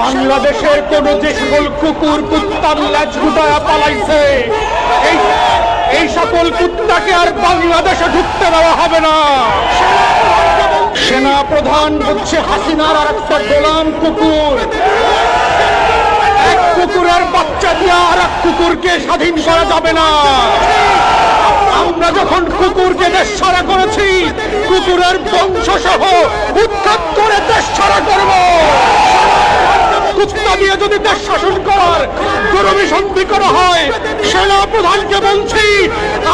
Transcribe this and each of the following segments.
বাংলাদেশের কোন যে সকল কুকুর কুত্তার ল্যাচ গুটায়া পালাইছে, এই সকল কুত্তাকে আর বাংলাদেশে ঢুকতে দেওয়া হবে না। সেনা প্রধান হচ্ছে হাসিনার আর একটা গোলাম কুকুর। এক কুকুরের বাচ্চা দিয়ে আর এক কুকুরকে স্বাধীন করা যাবে না। আমরা যখন কুকুরকে দেশ ছাড়া করেছি, কুকুরের বংশ সহ উৎখাত করে দেশ ছাড়া করব কুত্তা দিয়ে যদি দেশ শাসন করার দুরভিসন্ধি করা হয় সেনা প্রধানকে বলছি,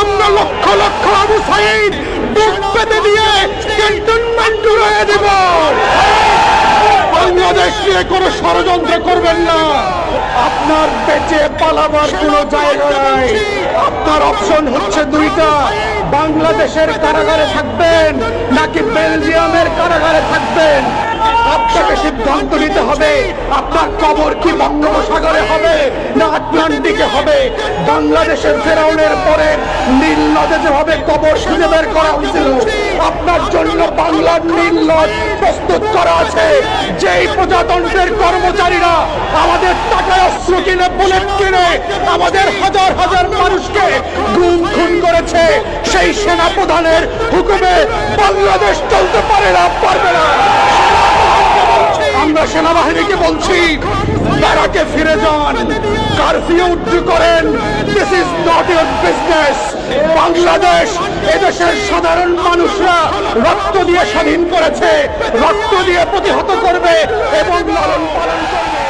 আমরা লক্ষ লক্ষ আবু সাইদ বুক পেতে দিয়ে ক্যান্টনমেন্ট রয়ে দেব। বাংলাদেশ নিয়ে কোনো ষড়যন্ত্র করবেন না। আপনার বেঁচে পালাবার কোনো জায়গা নাই। আপনার অপশন হচ্ছে দুইটা। বাংলাদেশের কারাগারে থাকবেন নাকি বেলজিয়ামের কারাগারে থাকবেন? আপনাকে সিদ্ধান্ত নিতে হবে। আপনার কবর কি বঙ্গোপসাগরে হবে, না আটলান্টিকে হবে? বাংলাদেশের ফেরাউনের পরে নীল নদে যেভাবে কবর খুঁজে বের করা হয়েছিল, আপনার জন্য বাংলার নীল নদ প্রস্তুত করা আছে। যেই প্রজাতন্ত্রের কর্মচারীরা আমাদের টাকায় অস্ত্র কিনে, বুলেট কিনে, আমাদের হাজার হাজার মানুষকে গুম খুন করেছে, সেই সেনা প্রধানের হুকুমে বাংলাদেশ চলতে পারে না। সেনাবাহিনীকে বলছি, তারাকে ফিরে যান। কারফিউ উঠ্টু করেন। This is not your business Bangladesh, এদেশের সাধারণ মানুষরা রক্ত দিয়ে স্বাধীন করেছে, রক্ত দিয়ে প্রতিহত করবে এবং লালন পালন করবে।